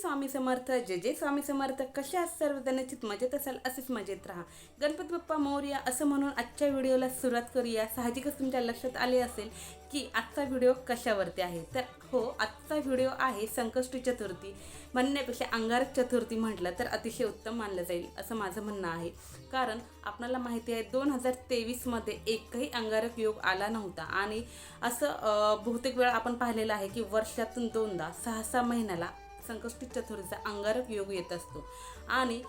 स्वामी समर्थ जय जय स्वामी समर्थ. कशा सर्वजण चित मजेत असाल? असेच मजेत राहा. गणपती बाप्पा मौर्य असं म्हणून आजच्या व्हिडिओला सुरुवात करूया. साहजिकच तुमच्या लक्षात आले असेल की आजचा व्हिडिओ कशावरती आहे? तर हो आजचा व्हिडिओ आहे संकष्टी चतुर्थी म्हणण्यापेक्षा अंगारक चतुर्थी म्हटलं तर अतिशय उत्तम मानलं जाईल असं माझं म्हणणं आहे. कारण आपणाला माहिती आहे दोन हजार तेवीसमध्ये एकही अंगारक योग आला नव्हता. आणि असं बहुतेक वेळा आपण पाहिलेलं आहे की वर्षातून दोनदा सहा सहा महिन्याला संकष्टी चतुर्थीचा अंगारक योग येत असतो. आणि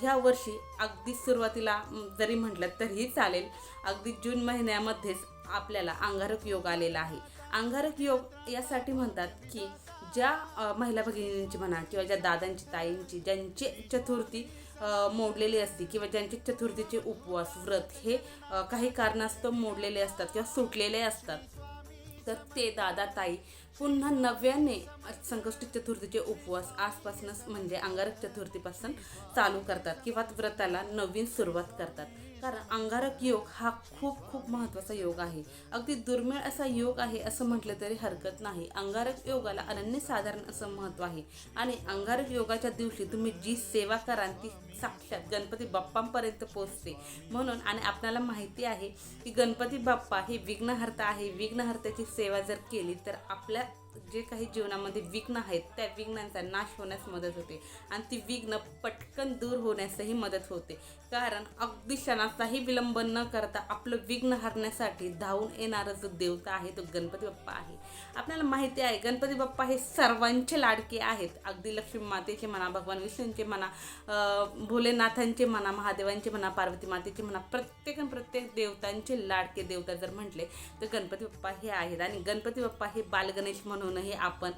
ह्या वर्षी अगदी सुरुवातीला जरी म्हटलं तरीही चालेल अगदी जून महिन्यामध्येच आपल्याला अंगारक योग आलेला आहे. अंगारक योग यासाठी म्हणतात की ज्या महिला भगिनींची म्हणा किंवा ज्या दादांची ताईंची ज्यांची चतुर्थी मोडलेली असते किंवा ज्यांचे चतुर्थीचे उपवास व्रत हे काही कारणास्तव मोडलेले असतात किंवा सुटलेले असतात तर ते दादा ताई पुन्हा नव्याने संकष्टी चतुर्थीचे उपवास आजपासूनच म्हणजे अंगारक चतुर्थीपासून चालू करतात किंवा व्रताला नवीन सुरुवात करतात. कारण अंगारक योग हा खूप खूप महत्त्वाचा योग आहे. अगदी दुर्मिळ असा योग आहे असं म्हटलं तरी हरकत नाही. अंगारक योगाला अनन्यसाधारण असं महत्त्व आहे. आणि अंगारक योगाच्या दिवशी तुम्ही जी सेवा कराल ती साक्षात गणपती बाप्पांपर्यंत पोहोचते. म्हणून आणि आपल्याला माहिती आहे की गणपती बाप्पा हे विघ्नहर्ता आहे. विघ्नहर्त्याची सेवा जर केली तर आपल्या जे काही जीवनामध्ये विघ्न आहेत त्या विघ्नांचा नाश होण्यास मदत होते. आणि ती विघ्न पटकन दूर होण्यासही मदत होते. कारण अगदी क्षणाचाही विलंब न करता आपलं विघ्न हरण्यासाठी धावून येणारा जो देवता आहे तो गणपती बाप्पा आहे. आपल्याला माहिती आहे गणपती बाप्पा हे सर्वांचे लाडके आहेत. अगदी लक्ष्मी मातेचे म्हणा भगवान विष्णूंचे म्हणा भोलेनाथांचे म्हणा महादेवांचे म्हणा पार्वती मातेचे म्हणा प्रत्येक प्रत्येक देवतांचे लाडके देवता जर म्हटले तर गणपती बाप्पा हे आहेत. आणि गणपती बाप्पा हे बालगणेश म्हणूनही आपण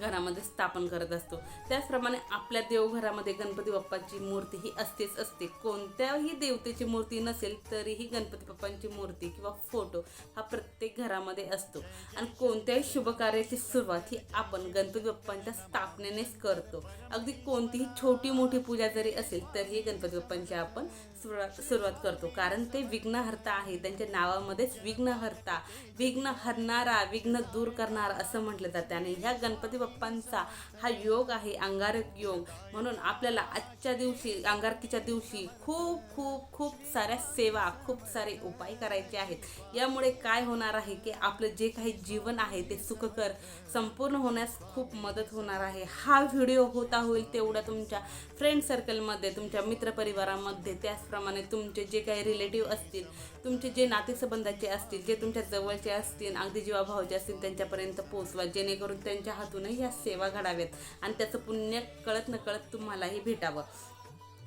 घरामध्ये स्थापन करत असतो. त्याचप्रमाणे आपल्या देवघरामध्ये गणपती बाप्पाची मूर्ती ही असतेच असते. कोणत्याही देवतेची मूर्ती नसेल तरीही गणपती बाप्पांची मूर्ती किंवा फोटो हा प्रत्येक घरामध्ये असतो. आणि कोणत्याही शुभकार्याची सुरुवात ही आपण गणपती बाप्पांच्या स्थापनेनेच करतो. अगदी कोणतीही छोटी मोठी पूजा जरी असेल तरीही गणपती बाप्पांची आपण सुरुवात सुरुवात करतो. कारण ते विघ्नहर्ता आहे. त्यांच्या नावामध्येच विघ्नहर्ता विघ्न हरणारा विघ्न दूर करणारा असं म्हटलं जातं. आणि ह्या गणपती बाप्पांचा हा योग आहे अंगारक योग. म्हणून आपल्याला आजच्या दिवशी अंगारकीच्या दिवशी खूप खूप खूप साऱ्या सेवा खूप सारे उपाय करायचे आहेत. यामुळे काय होणार आहे की आपलं जे काही जीवन आहे ते सुखकर संपूर्ण होण्यास खूप मदत होणार आहे. हा व्हिडिओ होता होईल तेवढा तुमच्या फ्रेंड सर्कलमध्ये तुमच्या मित्रपरिवारामध्ये त्याचप्रमाणे तुमचे जे काही रिलेटिव्ह असतील तुमचे जे नातेसंबंधाचे असतील जे तुमच्या जवळचे असतील अगदी जीवाभावाचे असतील त्यांच्यापर्यंत पोहोचवा. जेणेकरून त्यांच्या हातूनही ह्या सेवा घडाव्यात आणि त्याचं पुण्य कळत न कळत तुम्हालाही भेटावं.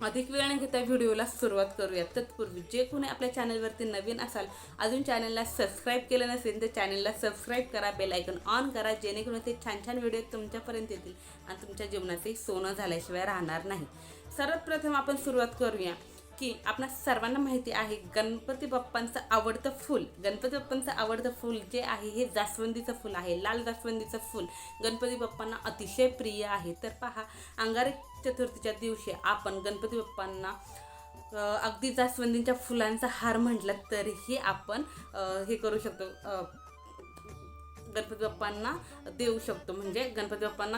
अधिक वेळ न घेता व्हिडिओला सुरुवात करूया तत्पूर्वी जे कोणी आपल्या चॅनलवरती नवीन असाल अजून चॅनलला सबस्क्राईब केलं नसेल तर चॅनलला सबस्क्राईब करा बेल आयकॉन ऑन करा जेणेकरून ते छान छान व्हिडिओ तुमच्यापर्यंत येतील आणि तुमच्या जीवनाचे सोनं झाल्याशिवाय राहणार नाही. सर्वात प्रथम आपण सुरुवात करूया. की आपणा सर्वांना माहिती आहे गणपती बाप्पांचं आवडतं फूल. गणपती बाप्पांचं आवडतं फूल जे आहे हे जास्वंदीचं फूल आहे लाल जास्वंदीचं फूल. गणपती बाप्पांना अतिशय प्रिय आहे. तर पहा अंगारक चतुर्थीच्या दिवशी आपण गणपती बाप्पांना अगदी जास्वंदीच्या फुलांचा हार म्हटलं तरीही आपण हे करू शकतो गणपती बाप्पांना देऊ शकतो. म्हणजे गणपती बाप्पांना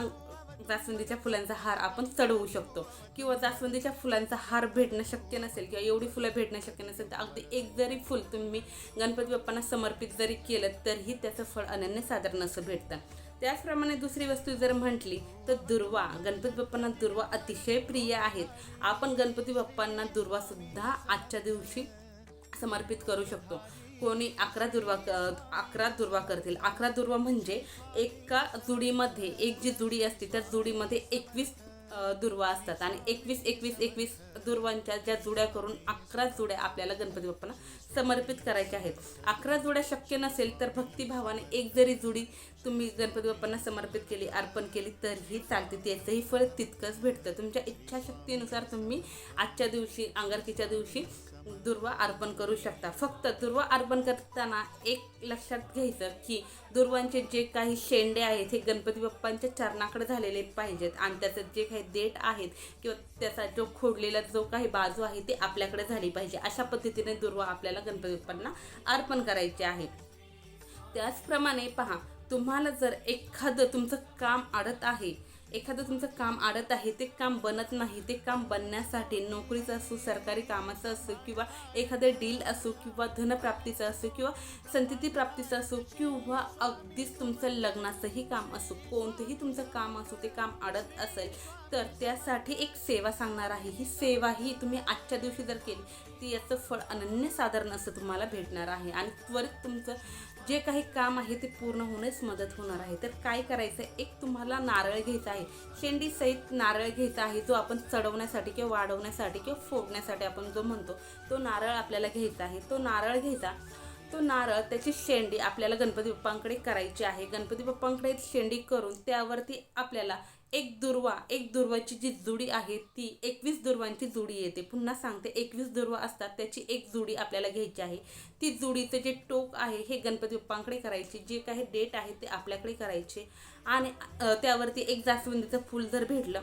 जास्वंदीच्या फुलांचा हार आपण चढवू शकतो. किंवा जास्वंदीच्या फुलांचा हार भेटणं शक्य नसेल किंवा एवढी फुलं भेटणं शक्य नसेल तर अगदी एक जरी फुल तुम्ही गणपती बाप्पांना समर्पित जरी केलं तरीही त्याचं फळ अनन्यसाधारण असं भेटतं. त्याचप्रमाणे दुसरी वस्तू जर म्हटली तर दुर्वा. गणपती बाप्पांना दुर्वा अतिशय प्रिय आहेत. आपण गणपती बाप्पांना दुर्वासुद्धा आजच्या दिवशी समर्पित करू शकतो. कोणी अकरा दुर्वा अकरा दुर्वा करतील. अकरा दुर्वा म्हणजे एका जुडीमध्ये एक जी जुडी असते त्या जुडीमध्ये एकवीस दुर्वा असतात. आणि एकवीस एकवीस एकवीस दुर्वांच्या ज्या जुड्या करून अकरा जुड्या आपल्याला गणपती बाप्पांना समर्पित करायच्या आहेत. अकरा जुड्या शक्य नसेल तर भक्तिभावाने एक जरी जुडी तुम्ही गणपती बाप्पांना समर्पित केली अर्पण केली तरीही चालते. त्याचंही फळ तितकंच भेटतं. तुमच्या इच्छाशक्तीनुसार तुम्ही आजच्या दिवशी अंगारकीच्या दिवशी दुर्वा अर्पण करू शकता. फक्त दुर्वा अर्पण करताना एक लक्षात घ्यायचं की दुर्वांचे जे काही शेंडे आहेत हे गणपती बाप्पांच्या चरणाकडे झालेले पाहिजेत. आणि त्याचं जे काही देठ आहेत किंवा त्याचा जो खोडलेला जो काही बाजू आहे ते आपल्याकडे झाली पाहिजे. अशा पद्धतीने दुर्वा आपल्याला गणपती बाप्पांना अर्पण करायचे आहे. त्याचप्रमाणे पहा तुम्हाला जर एखादं तुमचं काम अडत आहे एखादं तुमचं काम आडत आहे ते काम बनत नाही ते काम बनण्यासाठी नोकरीचं असो सरकारी कामाचं असो किंवा एखादं डील असो किंवा धनप्राप्तीचं असो किंवा संतती प्राप्तीचं असो किंवा अगदीच तुमचं लग्नाचंही काम असो कोणतंही तुमचं काम असो ते काम आडत असेल तर त्यासाठी एक सेवा सांगणार आहे. ही सेवा ही तुम्ही आजच्या दिवशी जर केली ती याचं फळ अनन्यसाधारण असं तुम्हाला भेटणार आहे. आणि त्वरित तुमचं जे काही काम आहे ते पूर्ण होण्यास मदत होणार आहे. तर काय करायचं? आहे एक तुम्हाला नारळ घ्यायचा आहे. शेंडी सहित नारळ घ्यायचा आहे जो आपण चढवण्यासाठी किंवा वाढवण्यासाठी किंवा फोडण्यासाठी आपण जो म्हणतो तो नारळ आपल्याला घ्यायचा आहे. तो नारळ घ्यायचा. तो नारळ त्याची शेंडी आपल्याला गणपती बाप्पांकडे करायची आहे. गणपती बाप्पांकडे शेंडी करून त्यावरती आपल्याला एक दुर्वा एक दुर्वाची जी जुडी आहे ती एकवीस दुर्वांची जुडी येते. पुन्हा सांगते एकवीस दुर्वा असतात त्याची एक जुडी आपल्याला घ्यायची आहे. ती जुडीचं जे टोक आहे हे गणपती बाप्पांकडे करायचे. जे काही डेट आहे ते आपल्याकडे करायचे. आणि त्यावरती एक जास्वंदीचं फूल जर भेटलं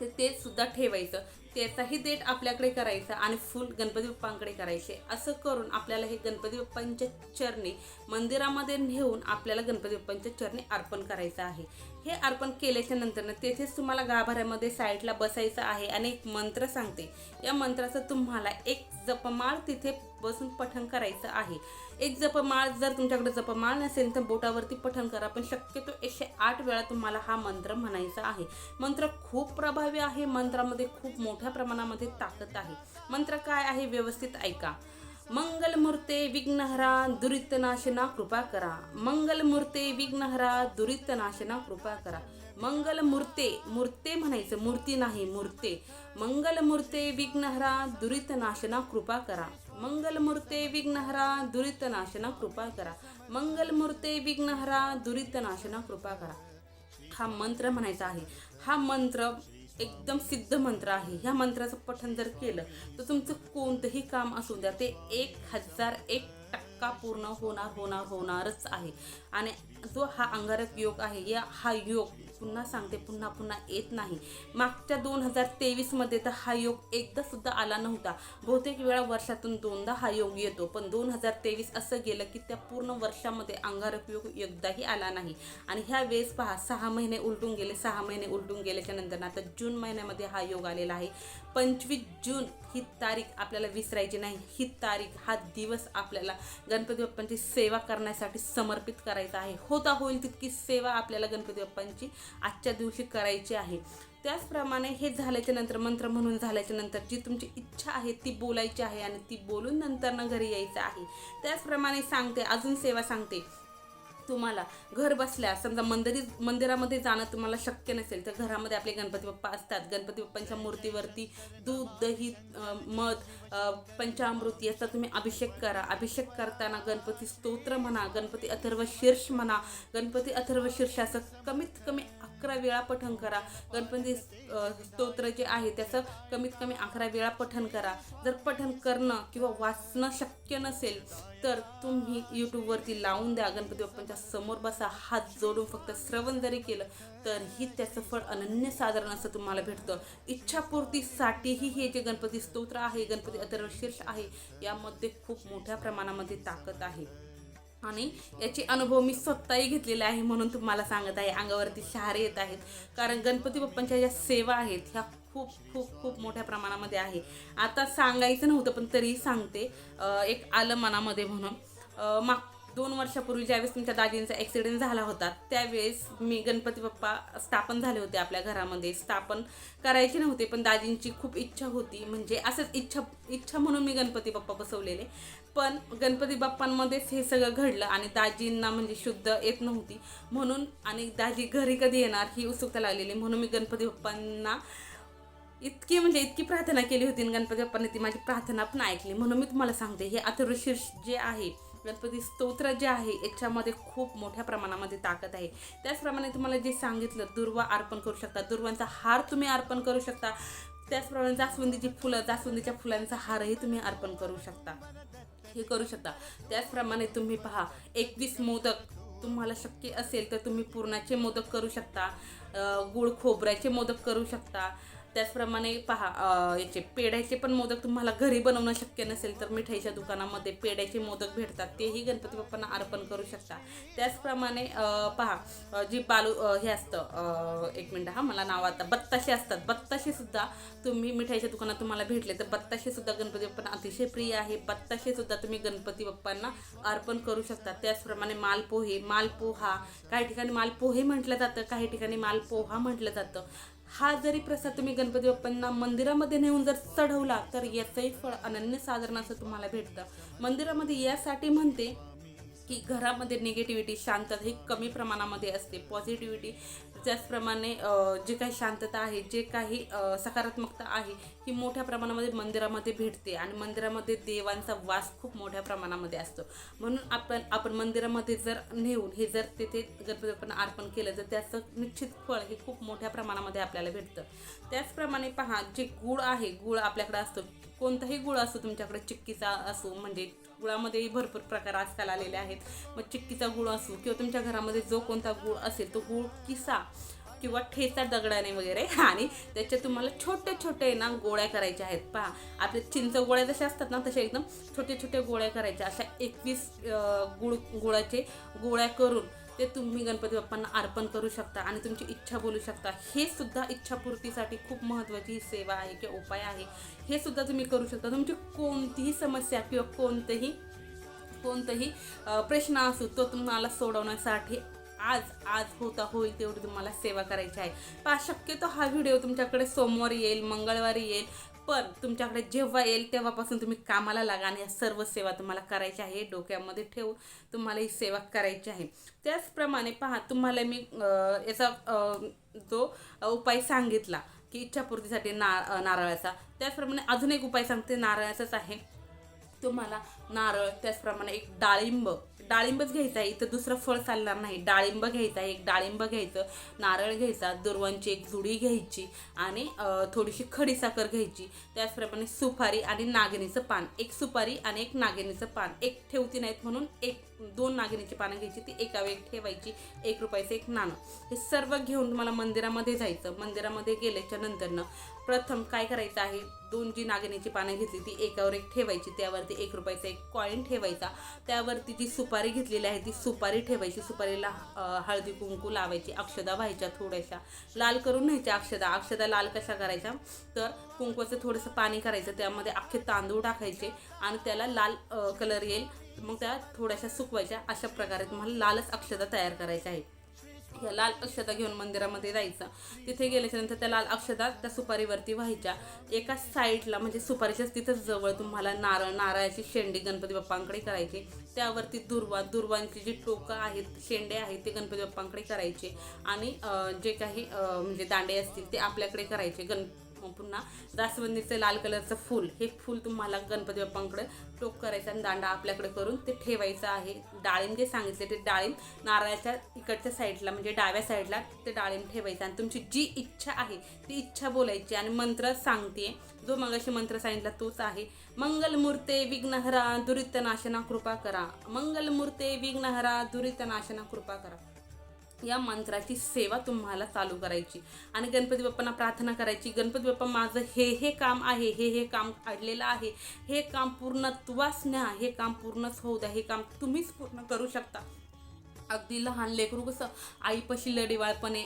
तर ते सुद्धा ठेवायचं. त्याचाही देठ आपल्याकडे करायचा आणि फुल गणपती बाप्पांकडे करायचे. असं करून आपल्याला हे गणपती बाप्पांच्या चरणी मंदिरामध्ये नेऊन आपल्याला गणपती बाप्पांच्या चरणी अर्पण करायचं आहे. हे अर्पण केल्याच्या नंतरनं तेथेच तुम्हाला गाभाऱ्यामध्ये साईडला बसायचं आहे आणि एक मंत्र सांगते. या मंत्राचं तुम्हाला एक जपमाळ तिथे बसून पठण करायचं आहे. एक जपमाळ जर तुमच्याकडे जपमाळ नसेल तर बोटावरती पठण करा पण शक्यतो एकशे आठ वेळा तुम्हाला हा मंत्र म्हणायचा आहे. मंत्र खूप प्रभावी आहे मंत्रामध्ये खूप मोठ्या प्रमाणामध्ये ताकद आहे. मंत्र काय आहे? व्यवस्थित ऐका. मंगलमूर्ते विघ्नहरा दुरितनाशना कृपा करा. मंगलमूर्ते विघ्नहरा दुरितनाशना कृपा करा. मंगलमूर्ते मूर्ते म्हणायचं मूर्ती नाही मूर्ते. मंगलमूर्ते विघ्नहरा दुरितनाशना कृपा करा. मंगलमूर्ते विघ्नहरा दुरितनाशना कृपा करा. मंगलमूर्ते विघ्नहरा दुरितनाशना कृपा करा. हा मंत्र म्हणायचा आहे. हा मंत्र एकदम सिद्ध मंत्र आहे. ह्या मंत्राचं पठण जर केलं तर तुमचं कोणतंही काम असू द्या ते एक हजार एक टक्का पूर्ण होणार होणार होणारच आहे. आणि जो हा अंगारक योग आहे. या हा योग पुन्हा सांगते पुन्हा पुन्हा येत नाही. मागच्या दोन हजार तेवीसमध्ये तर हा योग एकदा सुद्धा आला नव्हता. बहुतेक वेळा वर्षातून दोनदा हा योग येतो. पण दोन हजार तेवीस असं गेलं की त्या पूर्ण वर्षामध्ये अंगारक योग एकदाही आला नाही. आणि ह्या वेळेस पहा सहा महिने उलटून गेले सहा महिने उलटून गेल्याच्यानंतर आता जून महिन्यामध्ये हा योग आलेला आहे. पंचवीस जून ही तारीख आपल्याला विसरायची नाही. ही तारीख हा दिवस आपल्याला गणपती बाप्पांची सेवा करण्यासाठी समर्पित करायचा आहे. होता होईल तितकी सेवा आपल्याला गणपती बाप्पांची आजच्या दिवशी करायची आहे. त्याचप्रमाणे हे झाल्याच्यानंतर मंत्र म्हणून झाल्याच्यानंतर जी तुमची इच्छा आहे ती बोलायची आहे आणि ती बोलून नंतर घरी यायचं आहे. त्याचप्रमाणे सांगते अजून सेवा सांगते. तुम्हाला. घर बसल्या समजा मंदिरी मंदिरामध्ये जाणं तुम्हाला शक्य नसेल तर घरामध्ये आपले गणपती बाप्पा असतात. गणपती बाप्पांच्या मूर्तीवरती दूध दही मध अ, पंचामृत याचा तुम्ही अभिषेक करा. अभिषेक करताना गणपती स्तोत्र म्हणा गणपती अथर्व शीर्ष म्हणा गणपती अथर्व शीर्षाचं कमीत कमी अकरा वेळा पठण करा. गणपती स्तोत्र जे आहे त्याचं कमीत कमी अकरा वेळा पठण करा. जर पठण करणं किंवा वाचणं शक्य नसेल तर तुम्ही यूट्यूबवरती लावून द्या. गणपती बाप्पांच्या समोर बसा. हात जोडून फक्त श्रवण जरी केलं तरीही त्याचं फळ अनन्यसाधारण असं तुम्हाला भेटतं. इच्छापूर्तीसाठीही हे जे गणपती स्तोत्र आहे गणपती अथर्व आहे यामध्ये खूप मोठ्या प्रमाणामध्ये ताकद आहे. आणि याचे अनुभव मी स्वतःही घेतलेले आहे म्हणून तुम्हाला सांगत आहे. अंगावरती शहारे येत आहेत. कारण गणपती बाप्पांच्या ज्या सेवा आहेत ह्या खूप खूप खूप मोठ्या प्रमाणामध्ये आहे. आता सांगायचं नव्हतं पण तरीही सांगते. एक आलं मनामध्ये म्हणून. माग दोन वर्षापूर्वी ज्यावेळेस तुमच्या दाजींचा ॲक्सिडेंट झाला होता त्यावेळेस मी गणपती बाप्पा स्थापन झाले होते आपल्या घरामध्ये. स्थापन करायचे नव्हते पण दाजींची खूप इच्छा होती. म्हणजे असंच इच्छा इच्छा म्हणून मी गणपती बाप्पा बसवलेले. पण गणपती बाप्पांमध्येच हे सगळं घडलं आणि दाजींना म्हणजे शुद्ध येत नव्हती. म्हणून आणि दाजी घरी कधी येणार ही उत्सुकता लागलेली. म्हणून मी गणपती बाप्पांना इतकी म्हणजे इतकी प्रार्थना केली होती आणि गणपती बाप्पाने ती माझी प्रार्थना पण ऐकली. म्हणून मी तुम्हाला सांगते हे अथर्वशीर्ष जे आहे गणपती स्तोत्र जे आहे याच्यामध्ये खूप मोठ्या प्रमाणामध्ये ताकद आहे. त्याचप्रमाणे तुम्हाला जे सांगितलं दुर्वा अर्पण करू शकता. दुर्वांचा हार तुम्ही अर्पण करू शकता. त्याचप्रमाणे जास्वंदीची फुलं जास्वंदीच्या फुलांचा हारही तुम्ही अर्पण करू शकता. हे करू शकता. त्याचप्रमाणे तुम्ही पहा एकवीस मोदक तुम्हाला शक्य असेल तर तुम्ही पुरणाचे मोदक करू शकता. गुळ खोबऱ्याचे मोदक करू शकता. त्याचप्रमाणे पहा याचे पेढ्याचे पण मोदक तुम्हाला घरी बनवणं शक्य नसेल तर मिठाईच्या दुकानामध्ये पेढ्याचे मोदक भेटतात. तेही गणपती बाप्पांना अर्पण करू शकता. त्याचप्रमाणे पहा जी बालू हे असतं एक मिनटं हा मला नाव आता बत्ताशे असतात. बत्ताशे सुद्धा तुम्ही मिठाईच्या दुकानात तुम्हाला भेटले तर बत्ताशे सुद्धा गणपती बाप्पांना अतिशय प्रिय आहे. बत्ताशे सुद्धा तुम्ही गणपती बाप्पांना अर्पण करू शकता. त्याचप्रमाणे मालपोहे मालपोहा काही ठिकाणी मालपोहे म्हटलं जातं काही ठिकाणी मालपोहा म्हटलं जातं. हा जरी प्रसाद तुम्ही गणपती बाप्पांना मंदिरामध्ये नेऊन जर चढवला तर याचंही फळ अनन्य साधारण असं तुम्हाला भेटतं. मंदिरामध्ये यासाठी म्हणते की घरामध्ये निगेटिव्हिटी शांतता ही कमी प्रमाणामध्ये असते. पॉझिटिव्हिटी त्याचप्रमाणे जे काही शांतता आहे जे काही सकारात्मकता आहे ही मोठ्या प्रमाणामध्ये मंदिरामध्ये भेटते आणि मंदिरामध्ये देवांचा वास खूप मोठ्या प्रमाणामध्ये असतो. म्हणून आपण आपण मंदिरामध्ये जर नेऊन हे जर तिथे गणपतीपण अर्पण केलं तर त्याचं निश्चित फळ हे खूप मोठ्या प्रमाणामध्ये आपल्याला भेटतं. त्याचप्रमाणे पहा जे गुळ आहे गुळ आपल्याकडे असतो. कोणताही गुळ असो तुमच्याकडे चिक्कीचा असो म्हणजे गुळामध्येही भरपूर प्रकार आजकाल आलेले आहेत. मग चिक्कीचा गुळ असो किंवा तुमच्या घरामध्ये जो कोणता गुळ असेल तो गुळ किसा किंवा ठेचा दगडाने वगैरे आणि त्याच्या तुम्हाला छोटे छोटे ना गोळ्या करायच्या आहेत. पहा आपल्या चिंच गोळ्या जशा असतात ना तशा एकदम छोटे छोटे गोळ्या करायच्या. अशा एकवीस गुळ गुळाचे गोळ्या करून ते तुम्ही गणपती बाप्पांना अर्पण करू शकता आणि तुमची इच्छा बोलू शकता. हे सुद्धा इच्छापूर्तीसाठी खूप महत्त्वाची सेवा आहे किंवा उपाय आहे. हे सुद्धा तुम्ही करू शकता. तुमची कोणतीही समस्या किंवा कोणतेही कोणतंही प्रश्न असो तो तुम्हाला सोडवण्यासाठी आज आज होता होईल तेवढी तुम्हाला सेवा करायची आहे. पहा शक्यतो हा व्हिडिओ तुमच्याकडे सोमवारी येईल मंगळवारी येईल. पण तुमच्याकडे जेव्हा येईल तेव्हापासून तुम्ही कामाला लागा आणि या सर्व सेवा तुम्हाला करायच्या आहे. डोक्यामध्ये ठेवून तुम्हाला ही सेवा करायची आहे. त्याचप्रमाणे पहा तुम्हाला मी याचा जो उपाय सांगितला की इच्छापूर्तीसाठी ना नारळाचा. त्याचप्रमाणे अजून एक उपाय सांगते नारळाचाच आहे. तुम्हाला नारळ त्याचप्रमाणे एक डाळिंब डाळिंबच घ्यायचा आहे इथं दुसरं फळ चालणार नाही. डाळिंब घ्यायचा आहे एक डाळिंब घ्यायचं नारळ घ्यायचा दुर्वांची एक जुडी घ्यायची आणि थोडीशी खडी साखर घ्यायची. त्याचप्रमाणे सुपारी आणि नागिनीचं पान. एक सुपारी आणि एक नागिनीचं पान. एक ठेवती नाहीत म्हणून एक दोन नागिनीची पानं घ्यायची ती एका वेळी ठेवायची एक रुपयाचं एक नाणं. हे सर्व घेऊन तुम्हाला मंदिरामध्ये जायचं. मंदिरामध्ये गेल्याच्या नंतरनं प्रथम काय करायचं आहे? दोन जी नागिनीची पानं घेतली ती एकावर एक ठेवायची त्यावरती एक रुपयाचा एक कॉईन ठेवायचा. त्यावरती जी सुपारी घेतलेली आहे ती सुपारी ठेवायची. सुपारीला हळदी कुंकू लावायची अक्षदा व्हायच्या थोड्याशा. लाल करून न्यायच्या अक्षदा. अक्षदा लाल कशा करायच्या? तर कुंकवाचं थोडंसं पाणी करायचं त्यामध्ये अख्खे तांदूळ टाकायचे आणि त्याला लाल कलर येईल. मग त्या थोड्याशा सुकवायच्या. अशा प्रकारे तुम्हाला लालच अक्षता तयार करायच्या आहे या लाल अक्षता घेऊन मंदिरामध्ये जायचं. तिथे गेल्याच्यानंतर त्या लाल अक्षता त्या सुपारीवरती व्हायच्या. एका साईडला म्हणजे सुपारीच्याच तिथंच जवळ तुम्हाला नारळ नारळाची शेंडी गणपती बाप्पांकडे करायची. त्यावरती दुर्वा दुर्वांची जी टोकं आहेत शेंडे आहेत ते गणपती बाप्पांकडे करायचे. आणि जे काही म्हणजे दांडे असतील ते आपल्याकडे करायचे. गण पुन्हा जास्वंदीचं लाल कलरचं फूल. हे फूल तुम्हाला गणपती बाप्पांकडे टोक करायचं आणि दांडा आपल्याकडे करून ते ठेवायचं आहे. डाळिंब जे सांगितले ते डाळिंब नारळाच्या इकडच्या साईडला म्हणजे डाव्या साईडला ते डाळिंब ठेवायचं आणि तुमची जी इच्छा आहे ती इच्छा बोलायची आणि मंत्र सांगते जो मगाशी मंत्र सांगितला तोच आहे. मंगलमूर्ते विघ्नहरा दुरितनाशना कृपा करा. मंगलमूर्ते विघ्नहरा दुरितनाशना कृपा करा. या मंत्राची सेवा तुम्हाला चालू करायची. आणि गणपती बाप्पांना प्रार्थना करायची गणपती बाप्पा माझं हे हे काम आहे हे हे काम काढलेलं आहे. हे काम पूर्णत्वास न्या हे काम पूर्णच होऊ द्या हे काम तुम्हीच पूर्ण करू शकता. अगदी लहान लेकरू कसं आईपाशी लढीवाळपणे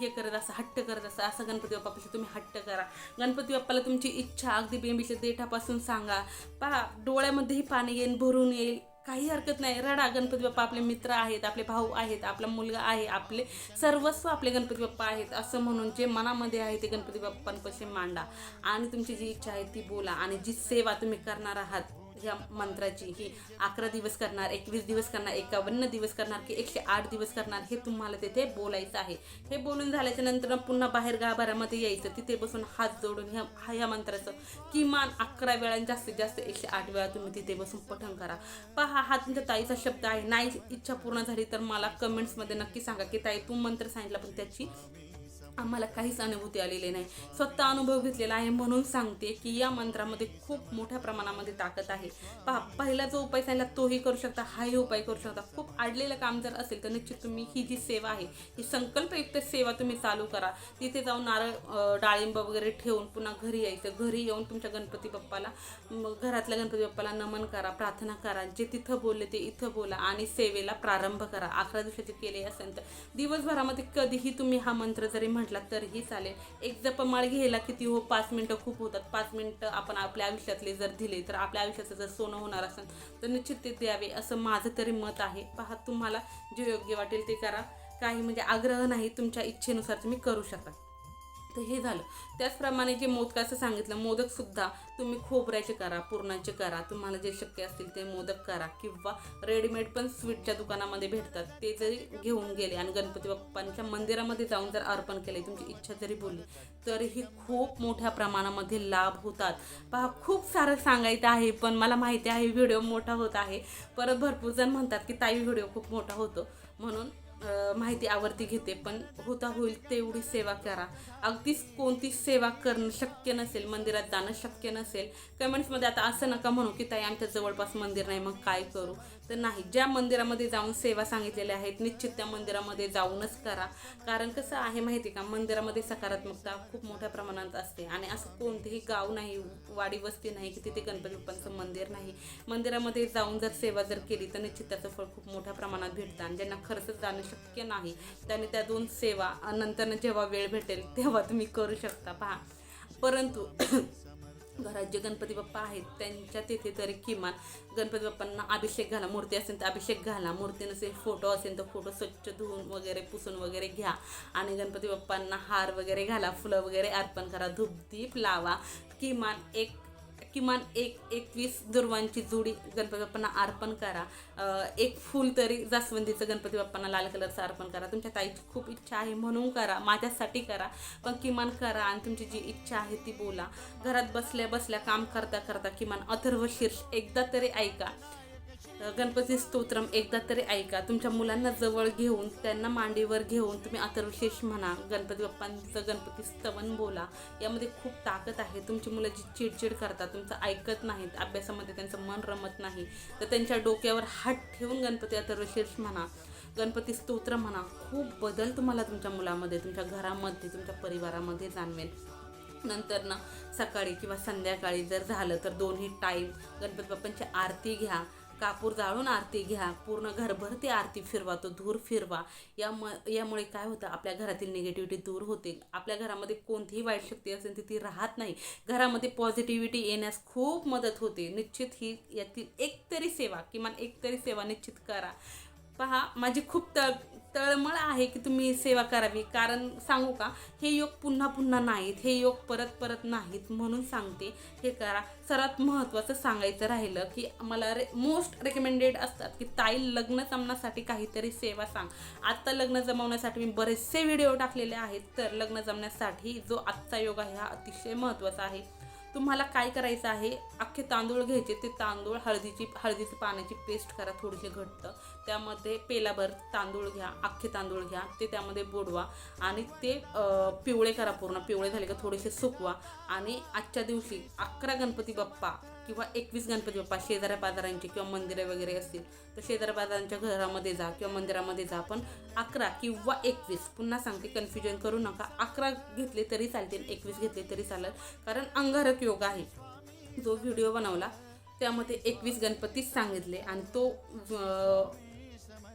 हे करत असं हट्ट करत असं असं गणपती बाप्पापाशी तुम्ही हट्ट करा. गणपती बाप्पाला तुमची इच्छा अगदी बेंबीच्या देठापासून सांगा. पहा डोळ्यामध्येही पाणी येईल भरून येईल. काही हरकत नाही. रडा गणपती बाप्पा आपले मित्र आहेत आपले भाऊ आहेत आपला मुलगा आहे आपले सर्वस्व आपले गणपती बाप्पा आहेत. असं म्हणून जे मनामध्ये आहे ते गणपती बाप्पांपाशी मांडा. आणि तुमची जी इच्छा आहे ती बोला. आणि जी सेवा तुम्ही करणार आहात ह्या मंत्राची ही अकरा दिवस करणार एकवीस दिवस करणार एकावन्न दिवस करणार की एकशे आठ दिवस करणार हे तुम्हाला तिथे बोलायचं आहे. हे बोलून झाल्याच्यानंतर पुन्हा बाहेर गाभाऱ्यामध्ये यायचं. तिथे बसून हात जोडून ह्या हा ह्या मंत्राचं किमान अकरा वेळा आणि जास्तीत जास्त एकशे आठ वेळा तुम्ही तिथे बसून पठण करा. पहा हा तुमच्या ताईचा शब्द आहे. नाही इच्छा पूर्ण झाली तर मला कमेंट्समध्ये नक्की सांगा की ताई तू मंत्र सांगितला पण त्याची आम्हाला काहीच अनुभूती आलेली नाही. स्वतः अनुभव घेतलेला आहे म्हणून सांगते की या मंत्रामध्ये खूप मोठ्या प्रमाणामध्ये ताकद आहे. पहा पहिला जो उपाय सांगला तोही करू शकता हाही उपाय करू शकता. खूप आडलेलं काम जर असेल तर निश्चित तुम्ही ही जी सेवा आहे ही संकल्पयुक्त सेवा तुम्ही चालू करा. तिथे जाऊन नारळ डाळिंब वगैरे ठेवून पुन्हा घरी यायचं. घरी येऊन तुमच्या गणपती बाप्पाला मग घरातल्या गणपती बाप्पाला नमन करा प्रार्थना करा. जे तिथं बोलले ते इथं बोला आणि सेवेला प्रारंभ करा. अकरा दिवसाचे केले असेल तर दिवसभरामध्ये कधीही तुम्ही हा मंत्र जरी म्हटला तरीही चालेल. एक जपमाळ घ्यायला किती हो पाच मिनटं खूप होतात. पाच मिनटं आपण आपल्या आयुष्यातले जर दिले तर आपल्या आयुष्याचं जर सोनं होणार असेल तर निश्चित ते द्यावे असं माझं तरी मत आहे. पहा तुम्हाला जे योग्य वाटेल ते करा. काही म्हणजे आग्रह नाही तुमच्या इच्छेनुसार तुम्ही करू शकता. तर हे झालं. त्याचप्रमाणे जे मोदकाचं सांगितलं मोदकसुद्धा तुम्ही खोबऱ्याचे करा पुरणाचे करा तुम्हाला जे शक्य असतील ते मोदक करा किंवा रेडीमेड पण स्वीटच्या दुकानामध्ये भेटतात. ते जरी घेऊन गेले आणि गणपती बाप्पांच्या मंदिरामध्ये जाऊन जर अर्पण केले तुमची इच्छा जरी बोलली तरीही खूप मोठ्या प्रमाणामध्ये लाभ होतात. पहा खूप सारं सांगायचं आहे पण मला माहिती आहे व्हिडिओ मोठा होत आहे. परत भरपूर जण म्हणतात की ताई व्हिडिओ खूप मोठा होतो. म्हणून माहिती आवर्ती घेते पण होता होईल तेवढी सेवा करा. अगदीच कोणतीच सेवा करणं शक्य नसेल मंदिरात जाणं शक्य नसेल कमेंट्समध्ये आता असं नका म्हणू की ताई आमच्या जवळपास मंदिर नाही मग काय करू? तर नाही ज्या मंदिरामध्ये जाऊन सेवा सांगितलेल्या आहेत निश्चित त्या मंदिरामध्ये जाऊनच करा. कारण कसं आहे माहिती का? मंदिरामध्ये सकारात्मकता खूप मोठ्या प्रमाणात असते. आणि असं कोणतेही गाव नाही वाडी वस्ती नाही की तिथे गणपती बाप्पांचं मंदिर नाही. मंदिरामध्ये जाऊन जर सेवा जर केली तर निश्चित त्याचं फळ खूप मोठ्या प्रमाणात भेटतं. आणि ज्यांना खर्च जाणं शक्य नाही त्याने त्या दोन सेवा नंतर जेव्हा वेळ भेटेल तेव्हा तुम्ही करू शकता. पहा. परंतु घरात जे गणपती बाप्पा आहेत त्यांच्या तिथे तरी किमान गणपती बाप्पांना अभिषेक घाला मूर्ती असेल तर अभिषेक घाला. मूर्ती नसेल फोटो असेल तर फोटो स्वच्छ धुवून वगैरे पुसून वगैरे घ्या. आणि गणपती बाप्पांना हार वगैरे घाला फुलं वगैरे अर्पण करा धूपदीप लावा. किमान एक किमान एक एकवीस दुर्वांची जुडी गणपती बाप्पांना अर्पण करा. एक फूल तरी जास्वंदीचं गणपती बाप्पांना लाल कलरचं अर्पण करा. तुमच्या ताईची खूप इच्छा आहे म्हणून करा. माझ्यासाठी करा. पण किमान करा आणि तुमची जी इच्छा आहे ती बोला. घरात बसल्या बसल्या काम करता करता किमान अथर्व शीर्ष एकदा तरी ऐका. गणपती स्तोत्रम एकदा तरी ऐका. तुमच्या मुलांना जवळ घेऊन त्यांना मांडीवर घेऊन तुम्ही अथर्वशेष म्हणा गणपती बाप्पांचं गणपती स्तवन बोला. यामध्ये खूप ताकद आहे. तुमची मुलं जी चिडचिड करतात तुमचं ऐकत नाहीत अभ्यासामध्ये त्यांचं मन रमत नाही तर त्यांच्या डोक्यावर हात ठेवून गणपती अथर्वशीर्ष म्हणा गणपती स्तोत्र म्हणा खूप बदल तुम्हाला तुमच्या मुलामध्ये तुमच्या घरामध्ये तुमच्या परिवारामध्ये जाणवेल. नंतर ना सकाळी किंवा संध्याकाळी जर झालं तर दोन्ही टाईम गणपती बाप्पांची आरती घ्या. कापूर जाळून आरती घ्या पूर्ण घरभर ती आरती फिरवा तो धूर फिरवा. याम यामुळे काय होतं आपल्या घरातील निगेटिव्हिटी दूर होते. आपल्या घरामध्ये कोणतीही वाईट शक्ती असेल ती ती राहत नाही. घरामध्ये पॉझिटिव्हिटी येण्यास खूप मदत होते. निश्चित ही यातील एक तरी सेवा किमान एक तरी सेवा निश्चित करा. पहा माझी खूप तळ तळमळ आहे की तुम्ही सेवा करावी? कारण सांगू का हे योग पुन्हा पुन्हा नाहीत हे योग परत परत नाहीत म्हणून सांगते. हे करा. सर्वात महत्त्वाचं सांगायचं राहिलं की मला रे मोस्ट रेकमेंडेड असतात की ताई लग्न जमण्यासाठी काहीतरी सेवा सांग. आत्ता लग्न जमवण्यासाठी मी बरेचसे व्हिडिओ टाकलेले आहेत तर लग्न जमण्यासाठी जो आजचा योग आहे हा अतिशय महत्त्वाचा आहे. तुम्हाला काय करायचं आहे? अख्खे तांदूळ घ्यायचे. ते तांदूळ हळदीची हळदीची पाण्याची पेस्ट करा थोडीशी घट्ट. त्यामध्ये पेलाभर तांदूळ घ्या अख्खे तांदूळ घ्या. ते त्यामध्ये बुडवा आणि ते पिवळे करा पूर्ण. पिवळे झाले का थोडेसे सुकवा. आणि आजच्या दिवशी अकरा गणपती बाप्पा किंवा एकवीस गणपती बाप्पा शेजाऱ्या बाजारांचे किंवा मंदिरं वगैरे असतील तर शेजाऱ्या बाजारांच्या घरामध्ये जा किंवा मंदिरामध्ये जा. पण अकरा किंवा एकवीस पुन्हा सांगते कन्फ्युजन करू नका. अकरा घेतले तरी चालतील एकवीस घेतले तरी चालेल. कारण अंगारक योग आहे. जो व्हिडिओ बनवला त्यामध्ये एकवीस गणपतीच सांगितले आणि तो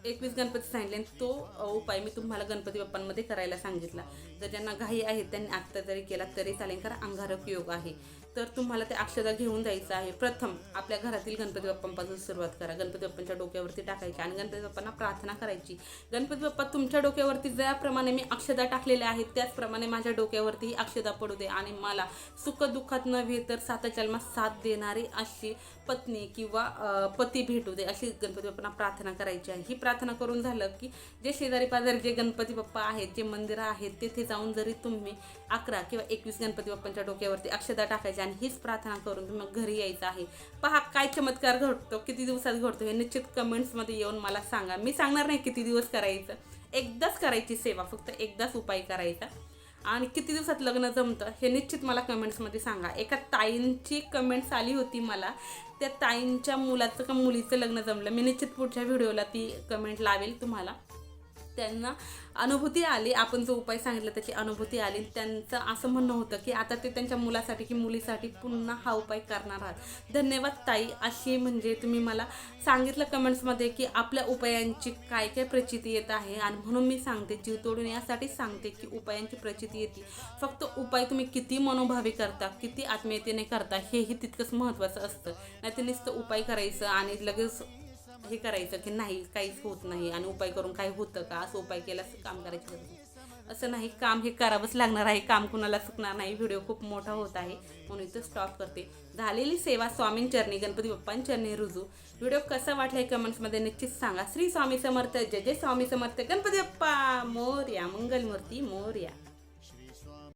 एकवीस गणपती सांगितले आणि तो उपाय मी तुम्हाला गणपती बाप्पांमध्ये करायला सांगितला. जर ज्यांना घाई आहे त्यांनी आत्ता जरी केला तरी चालेल कारण अंगारक योग आहे. तर तुम्हाला ते अक्षदा घेऊन जायचं आहे. प्रथम आपल्या घरातील गणपती बाप्पांपासून सुरुवात करा. गणपती बाप्पांच्या डोक्यावरती टाकायची आणि गणपती बाप्पांना प्रार्थना करायची. गणपती बाप्पा तुमच्या डोक्यावरती ज्याप्रमाणे मी अक्षदा टाकलेल्या आहेत त्याचप्रमाणे माझ्या डोक्यावरतीही अक्षदा पडू दे आणि मला सुख दुःखात नव्हे तर साता जन्मात साथ देणारी अशी पत्नी किंवा पती भेटू दे अशी गणपती बाप्पांना प्रार्थना करायची आहे. ही प्रार्थना करून झालं की जे शेजारी पाजारी जे गणपती बाप्पा आहेत जे मंदिरं आहेत तेथे जाऊन जरी तुम्ही अकरा किंवा एकवीस गणपती बाप्पांच्या डोक्यावरती अक्षता टाकायची आणि हीच प्रार्थना करून तुम्ही घरी यायचं आहे. पहा काय चमत्कार घडतो किती दिवसात घडतो हे निश्चित कमेंट्समध्ये येऊन मला सांगा. मी सांगणार नाही किती दिवस करायचं. एकदाच करायची सेवा फक्त एकदाच उपाय करायचा. आणि किती दिवसात लग्न जमतं हे निश्चित मला कमेंट्समध्ये सांगा. एका ताईंची कमेंट्स आली होती मला त्या ताईंच्या मुलाचं का मुलीचं लग्न जमलं. मी निश्चित पुढच्या व्हिडिओला ती कमेंट लावेल तुम्हाला. त्यांना अनुभूती आली. आपण जो उपाय सांगितला त्याची अनुभूती आली. त्यांचं असं म्हणणं होतं की आता ते त्यांच्या मुलासाठी की मुलीसाठी पुन्हा हा उपाय करणार आहात. धन्यवाद ताई. अशी म्हणजे तुम्ही मला सांगितलं कमेंट्समध्ये की आपल्या उपायांची काय काय प्रचिती येत आहे. आणि म्हणून मी सांगते जीव तोडून यासाठीच सांगते की उपायांची प्रचिती येते. फक्त उपाय तुम्ही किती मनोभावी करता किती आत्मीयतेने करता हेही तितकंच महत्त्वाचं असतं. नाही तर नुसतं उपाय करायचं आणि लगेच हे करायचं की नाही काहीच होत नाही आणि उपाय करून काही होतं का? असं उपाय केल्यास काम करायची गरज असं नाही काम हे करावंच लागणार आहे. काम कुणाला चुकणार नाही. व्हिडिओ खूप मोठा होत आहे. म्हणून इथं स्टॉप करते. झालेली सेवा स्वामींचरणी गणपती बाप्पांचरणी रुजू. व्हिडिओ कसा वाटला हे कमेंट्समध्ये निश्चित सांगा. श्री स्वामी समर्थ. जय जय स्वामी समर्थ. गणपती बाप्पा. मोर्या. मंगलमूर्ती मोर्या.